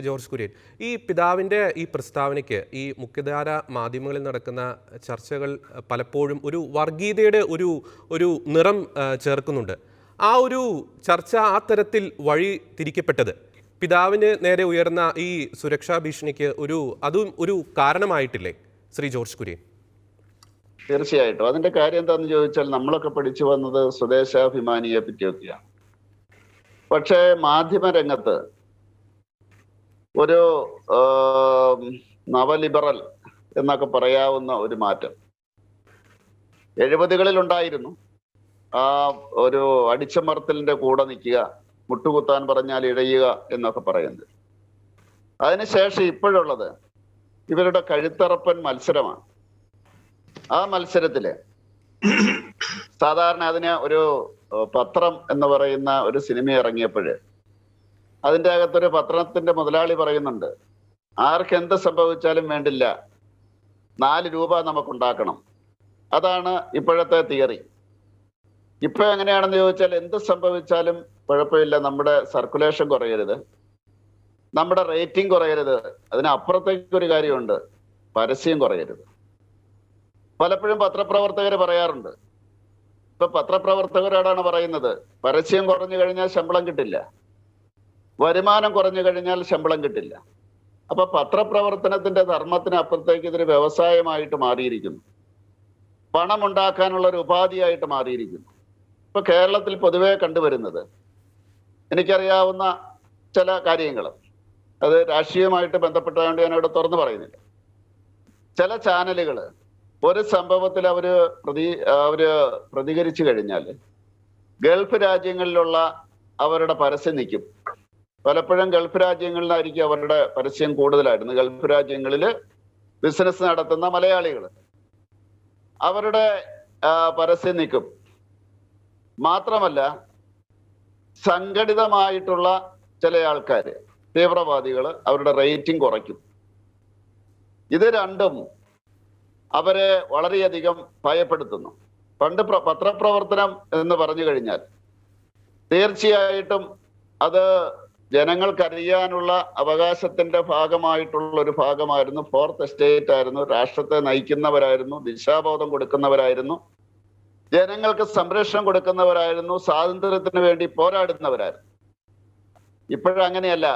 George Kurian. ഈ പിതാവിന്റെ ഈ പ്രസ്താവനയ്ക്ക് ഈ മുഖ്യധാര മാധ്യമങ്ങളിൽ നടക്കുന്ന ചർച്ചകൾ പലപ്പോഴും ഒരു വർഗീയതയുടെ ഒരു ഒരു നിറം ചേർക്കുന്നുണ്ട്. ആ ഒരു ചർച്ച ആ തരത്തിൽ വഴി തിരിക്കപ്പെട്ടത് പിതാവിന് നേരെ ഉയർന്ന ഈ സുരക്ഷാ ഭീഷണിക്ക് ഒരു അതും ഒരു കാരണമായിട്ടില്ലേ ശ്രീ ജോർജ് കുര്യൻ? തീർച്ചയായിട്ടും. അതിന്റെ കാര്യം എന്താണെന്ന് ചോദിച്ചാൽ നമ്മളൊക്കെ പഠിച്ചു വന്നത് സ്വദേശാഭിമാനിയെ പറ്റിയൊക്കെയാണ് പക്ഷേ മാധ്യമ രംഗത്ത് ഒരു നവലിബറൽ എന്നൊക്കെ പറയാവുന്ന ഒരു മാറ്റം. എഴുപതുകളിൽ ഉണ്ടായിരുന്നു. ആ ഒരു അടിച്ചമർത്തലിന്റെ കൂടെ നിൽക്കുക മുട്ടുകുത്താൻ പറഞ്ഞാൽ ഇഴയുക എന്നൊക്കെ പറയുന്നത്. അതിനുശേഷം ഇപ്പോഴുള്ളത് ഇവരുടെ കഴുത്തറപ്പൻ മത്സരമാണ്. ആ മത്സരത്തിൽ സാധാരണ അതിന് ഒരു പത്രം എന്ന് പറയുന്ന ഒരു സിനിമ ഇറങ്ങിയപ്പോഴ് അതിന്റെ അകത്തൊരു പത്രത്തിന്റെ മുതലാളി പറയുന്നുണ്ട് ആർക്ക് എന്ത് സംഭവിച്ചാലും വേണ്ടില്ല നാല് രൂപ നമുക്കുണ്ടാക്കണം. അതാണ് ഇപ്പോഴത്തെ തിയറി. ഇപ്പൊ എങ്ങനെയാണെന്ന് ചോദിച്ചാൽ എന്ത് സംഭവിച്ചാലും കുഴപ്പമില്ല നമ്മുടെ സർക്കുലേഷൻ കുറയരുത്. നമ്മുടെ റേറ്റിംഗ് കുറയരുത്. അതിനപ്പുറത്തേക്ക് ഒരു കാര്യമുണ്ട് പരസ്യം കുറയരുത്. പലപ്പോഴും പത്രപ്രവർത്തകർ പറയാറുണ്ട് ഇപ്പൊ പത്രപ്രവർത്തകരോടാണ് പറയുന്നത് പരസ്യം കുറഞ്ഞു കഴിഞ്ഞാൽ ശമ്പളം കിട്ടില്ല. വരുമാനം കുറഞ്ഞു കഴിഞ്ഞാൽ ശമ്പളം കിട്ടില്ല. അപ്പൊ പത്രപ്രവർത്തനത്തിന്റെ ധർമ്മത്തിന് അപ്പുറത്തേക്ക് ഇതൊരു വ്യവസായമായിട്ട് മാറിയിരിക്കുന്നു. പണം ഉണ്ടാക്കാനുള്ള ഒരു ഉപാധിയായിട്ട് മാറിയിരിക്കുന്നു. ഇപ്പൊ കേരളത്തിൽ പൊതുവെ കണ്ടുവരുന്നത് എനിക്കറിയാവുന്ന ചില കാര്യങ്ങൾ. അത് രാഷ്ട്രീയമായിട്ട് ബന്ധപ്പെട്ടതുകൊണ്ട് ഞാൻ ഇവിടെ തുറന്നു പറയുന്നില്ല. ചില ചാനലുകൾ ഒരു സംഭവത്തിൽ അവർ പ്രതി അവർ പ്രതികരിച്ചു കഴിഞ്ഞാൽ ഗൾഫ് രാജ്യങ്ങളിലുള്ള അവരുടെ പരസ്യം നിൽക്കും. പലപ്പോഴും ഗൾഫ് രാജ്യങ്ങളിലായിരിക്കും അവരുടെ പരസ്യം കൂടുതലായിരുന്നു. ഗൾഫ് രാജ്യങ്ങളിൽ ബിസിനസ് നടത്തുന്ന മലയാളികൾ അവരുടെ പരസ്യം നിൽക്കും മാത്രമല്ല സംഘടിതമായിട്ടുള്ള ചില ആൾക്കാർ തീവ്രവാദികൾ അവരുടെ റേറ്റിംഗ് കുറയ്ക്കും. ഇത് രണ്ടും അവരെ വളരെയധികം ഭയപ്പെടുത്തുന്നു. പണ്ട് പത്രപ്രവർത്തനം എന്ന് പറഞ്ഞു കഴിഞ്ഞാൽ തീർച്ചയായിട്ടും അത് ജനങ്ങൾക്കറിയാനുള്ള അവകാശത്തിന്റെ ഭാഗമായിട്ടുള്ള ഒരു ഭാഗമായിരുന്നു ഫോർത്ത് എസ്റ്റേറ്റ് ആയിരുന്നു. രാഷ്ട്രത്തെ നയിക്കുന്നവരായിരുന്നു ദിശാബോധം കൊടുക്കുന്നവരായിരുന്നു ജനങ്ങൾക്ക് സംരക്ഷണം കൊടുക്കുന്നവരായിരുന്നു സ്വാതന്ത്ര്യത്തിന് വേണ്ടി പോരാടുന്നവരായിരുന്നു. ഇപ്പോഴങ്ങനെയല്ല.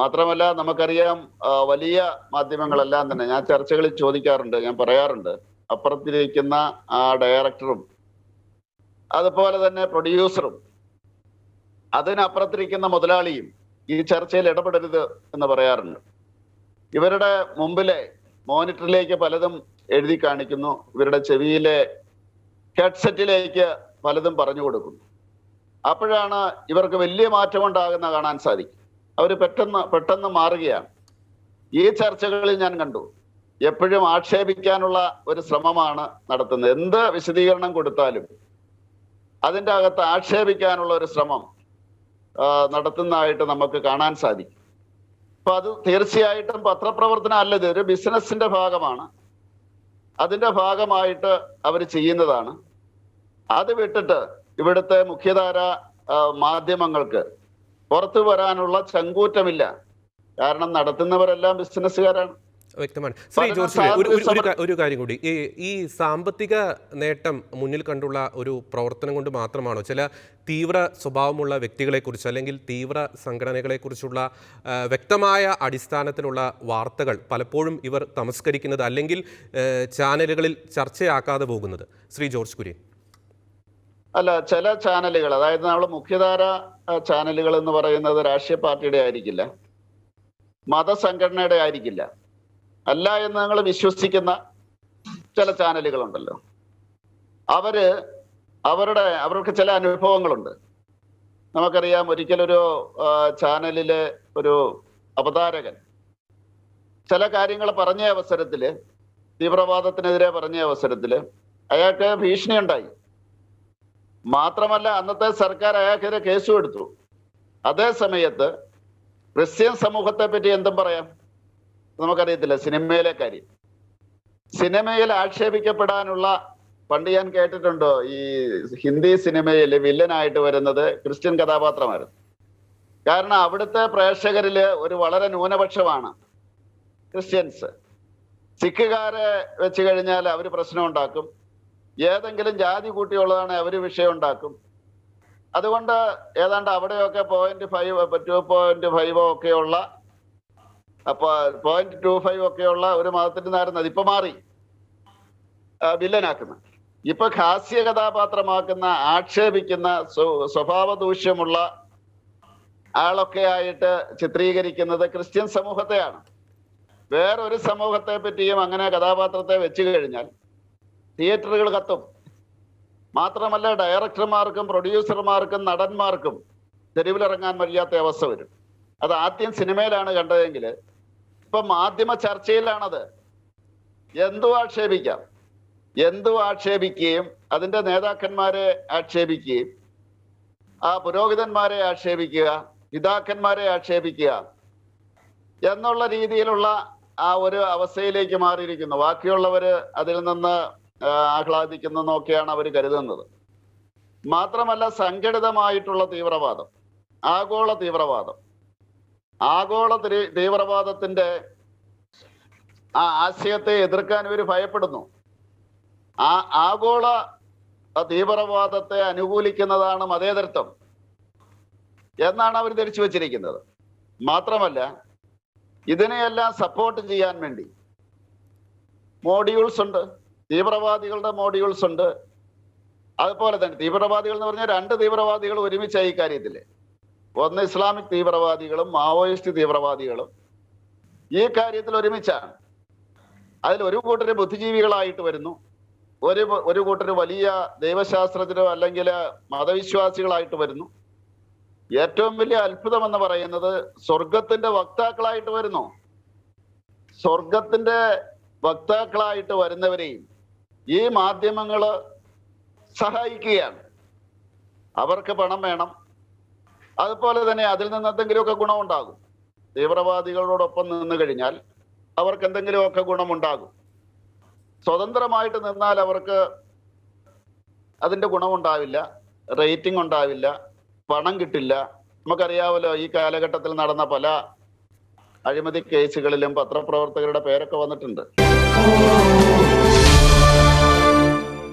മാത്രമല്ല നമുക്കറിയാം വലിയ മാധ്യമങ്ങളെല്ലാം തന്നെ ഞാൻ ചർച്ചകളിൽ ചോദിക്കാറുണ്ട് ഞാൻ പറയാറുണ്ട്. അപ്പുറത്തിരിക്കുന്ന ആ ഡയറക്ടറും അതുപോലെ തന്നെ പ്രൊഡ്യൂസറും അതിനപ്പുറത്തിരിക്കുന്ന മുതലാളിയും ഈ ചർച്ചയിൽ ഇടപെടരുത് എന്ന് പറയാറുണ്ട്. ഇവരുടെ മുമ്പിലെ മോണിറ്ററിലേക്ക് പലതും എഴുതി കാണിക്കുന്നു. ഇവരുടെ ചെവിയിലെ ഹെഡ്സെറ്റിലേക്ക് പലതും പറഞ്ഞു കൊടുക്കുന്നു. അപ്പോഴാണ് ഇവർക്ക് വലിയ മാറ്റം ഉണ്ടാകുന്ന കാണാൻ സാധിക്കും. അവർ പെട്ടെന്ന് പെട്ടെന്ന് മാറുകയാണ്. ഈ ചർച്ചകളിൽ ഞാൻ കണ്ടു എപ്പോഴും ആക്ഷേപിക്കാനുള്ള ഒരു ശ്രമമാണ് നടത്തുന്നത്. എന്ത് വിശദീകരണം കൊടുത്താലും അതിന്റെ അകത്ത് ആക്ഷേപിക്കാനുള്ള ഒരു ശ്രമം നടത്തുന്നതായിട്ട് നമുക്ക് കാണാൻ സാധിക്കും. അപ്പൊ അത് തീർച്ചയായിട്ടും പത്രപ്രവർത്തനം അല്ലത് ഒരു ബിസിനസിന്റെ ഭാഗമാണ്. അതിന്റെ ഭാഗമായിട്ട് അവർ ചെയ്യുന്നതാണ്. അത് വിട്ടിട്ട് ഇവിടുത്തെ മുഖ്യധാര മാധ്യമങ്ങൾക്ക് പുറത്തു വരാനുള്ള ചങ്കൂറ്റമില്ല. കാരണം നടത്തുന്നവരെല്ലാം ബിസിനസ്സുകാരാണ്. വ്യക്തമാണ്. ശ്രീ ജോർജ് ഒരു കാര്യം കൂടി. ഈ ഈ സാമ്പത്തിക നേട്ടം മുന്നിൽ കണ്ടുള്ള ഒരു പ്രവർത്തനം കൊണ്ട് മാത്രമാണോ? ചില തീവ്ര സ്വഭാവമുള്ള വ്യക്തികളെക്കുറിച്ച് അല്ലെങ്കിൽ തീവ്ര സംഘടനകളെക്കുറിച്ചുള്ള വ്യക്തമായ അടിസ്ഥാനത്തിലുള്ള വാർത്തകൾ പലപ്പോഴും ഇവർ തമസ്കരിക്കുന്നത് അല്ലെങ്കിൽ ചാനലുകളിൽ ചർച്ചയാക്കാതെ പോകുന്നത്. ശ്രീ ജോർജ് കുര്യൻ. അല്ല ചില ചാനലുകൾ അതായത് നമ്മൾ മുഖ്യധാര ചാനലുകൾ എന്ന് പറയുന്നത് രാഷ്ട്രീയ പാർട്ടിയുടെ ആയിരിക്കില്ല. മതസംഘടനയുടെ ആയിരിക്കില്ല. അല്ല എന്ന് നിങ്ങൾ വിശ്വസിക്കുന്ന ചില ചാനലുകളുണ്ടല്ലോ. അവർ അവരുടെ അവർക്ക് ചില അനുഭവങ്ങളുണ്ട്. നമുക്കറിയാം ഒരിക്കലൊരു ചാനലിലെ ഒരു അവതാരകൻ ചില കാര്യങ്ങൾ പറഞ്ഞ അവസരത്തിൽ തീവ്രവാദത്തിനെതിരെ പറഞ്ഞ അവസരത്തിൽ അയാൾക്ക് ഭീഷണി ഉണ്ടായി. മാത്രമല്ല അന്നത്തെ സർക്കാർ അയാൾക്കെതിരെ കേസും എടുത്തു. അതേ സമയത്ത് ക്രിസ്ത്യൻ സമൂഹത്തെ പറ്റി എന്തും പറയാം. നമുക്കറിയത്തില്ല സിനിമയിലെ കാര്യം. സിനിമയിൽ ആക്ഷേപിക്കപ്പെടാനുള്ള പണ്ട് ഞാൻ കേട്ടിട്ടുണ്ടോ ഈ ഹിന്ദി സിനിമയിൽ വില്ലനായിട്ട് വരുന്നത് ക്രിസ്ത്യൻ കഥാപാത്രമായിരുന്നു. കാരണം അവിടുത്തെ പ്രേക്ഷകരിൽ ഒരു വളരെ ന്യൂനപക്ഷമാണ് ക്രിസ്ത്യൻസ്. സിഖുകാരെ വെച്ച് കഴിഞ്ഞാൽ അവർ പ്രശ്നം ഉണ്ടാക്കും ഏതെങ്കിലും ജാതി കൂട്ടിയുള്ളതാണ് അവർ വിഷയം ഉണ്ടാക്കും അതുകൊണ്ട് ഏതാണ്ട് അവിടെയൊക്കെ പോയിന്റ് ഫൈവ് ടു പോയിന്റ് ഫൈവോ ഒക്കെയുള്ള അപ്പൊ പോയിന്റ് ടു ഫൈവ് ഒക്കെയുള്ള ഒരു മതത്തിന്റെ നേരുന്നത് ഇപ്പൊ മാറി. വില്ലനാക്കുന്നത് വില്ലനാക്കുന്ന. ഇപ്പൊ ഹാസ്യ കഥാപാത്രമാക്കുന്ന ആക്ഷേപിക്കുന്ന സ്വ- സ്വഭാവ ദൂഷ്യമുള്ള ആളൊക്കെ ആയിട്ട് ചിത്രീകരിക്കുന്നത് ക്രിസ്ത്യൻ സമൂഹത്തെയാണ്. വേറൊരു സമൂഹത്തെ പറ്റിയും അങ്ങനെ കഥാപാത്രത്തെ വെച്ചു കഴിഞ്ഞാൽ തിയേറ്ററുകൾ കത്തും. മാത്രമല്ല ഡയറക്ടർമാർക്കും പ്രൊഡ്യൂസർമാർക്കും നടന്മാർക്കും തെരുവിലിറങ്ങാൻ വയ്യാത്ത അവസ്ഥ വരും. അത് ആദ്യം സിനിമയിലാണ് കണ്ടതെങ്കിൽ ഇപ്പൊ മാധ്യമ ചർച്ചയിലാണത്. എന്തു ആക്ഷേപിക്കാം? എന്തു ആക്ഷേപിക്കുകയും അതിന്റെ നേതാക്കന്മാരെ ആക്ഷേപിക്കുകയും ആ പുരോഹിതന്മാരെ ആക്ഷേപിക്കുക പിതാക്കന്മാരെ ആക്ഷേപിക്കുക എന്നുള്ള രീതിയിലുള്ള ആ ഒരു അവസ്ഥയിലേക്ക് മാറിയിരിക്കുന്നു. ബാക്കിയുള്ളവര് അതിൽ നിന്ന് ആഹ്ലാദിക്കുന്ന നോക്കിയാണ് അവർ കരുതുന്നത്. മാത്രമല്ല സംഘടിതമായിട്ടുള്ള തീവ്രവാദം ആഗോള തീവ്രവാദം. ആഗോള തീവ്രവാദത്തിന്റെ ആ ആശയത്തെ എതിർക്കാൻ ഇവർ ഭയപ്പെടുന്നു. ആ ആഗോള തീവ്രവാദത്തെ അനുകൂലിക്കുന്നതാണ് മതേതരത്വം എന്നാണ് അവർ ധരിച്ചു വച്ചിരിക്കുന്നത്. മാത്രമല്ല ഇതിനെയെല്ലാം സപ്പോർട്ട് ചെയ്യാൻ വേണ്ടി മോഡ്യൂൾസ് ഉണ്ട്. തീവ്രവാദികളുടെ മോഡ്യൂൾസ് ഉണ്ട്. അതുപോലെ തന്നെ തീവ്രവാദികൾ എന്ന് പറഞ്ഞാൽ രണ്ട് തീവ്രവാദികൾ ഒരുമിച്ചായി കാര്യത്തിൽ. ഒന്ന് ഇസ്ലാമിക് തീവ്രവാദികളും മാവോയിസ്റ്റ് തീവ്രവാദികളും ഈ കാര്യത്തിൽ ഒരുമിച്ചാണ്. അതിൽ ഒരു കൂട്ടര് ബുദ്ധിജീവികളായിട്ട് വരുന്നു. ഒരു ഒരു കൂട്ടര് വലിയ ദൈവശാസ്ത്രജ്ഞരോ അല്ലെങ്കിൽ മതവിശ്വാസികളായിട്ട് വരുന്നു. ഏറ്റവും വലിയ അത്ഭുതം എന്ന് പറയുന്നത് സ്വർഗത്തിന്റെ വക്താക്കളായിട്ട് വരുന്നു. സ്വർഗത്തിന്റെ വക്താക്കളായിട്ട് വരുന്നവരെയും ഈ മാധ്യമങ്ങൾ സഹായിക്കുകയാണ്. അവർക്ക് പണം വേണം. അതുപോലെ തന്നെ അതിൽ നിന്ന് എന്തെങ്കിലുമൊക്കെ ഗുണമുണ്ടാകും. തീവ്രവാദികളോടൊപ്പം നിന്ന് കഴിഞ്ഞാൽ അവർക്ക് എന്തെങ്കിലുമൊക്കെ ഗുണമുണ്ടാകും. സ്വതന്ത്രമായിട്ട് നിന്നാൽ അവർക്ക് അതിന്റെ ഗുണമുണ്ടാവില്ല റേറ്റിംഗ് ഉണ്ടാവില്ല പണം കിട്ടില്ല. നമുക്കറിയാമല്ലോ ഈ കാലഘട്ടത്തിൽ നടന്ന പല അഴിമതി കേസുകളിലും പത്രപ്രവർത്തകരുടെ പേരൊക്കെ വന്നിട്ടുണ്ട്.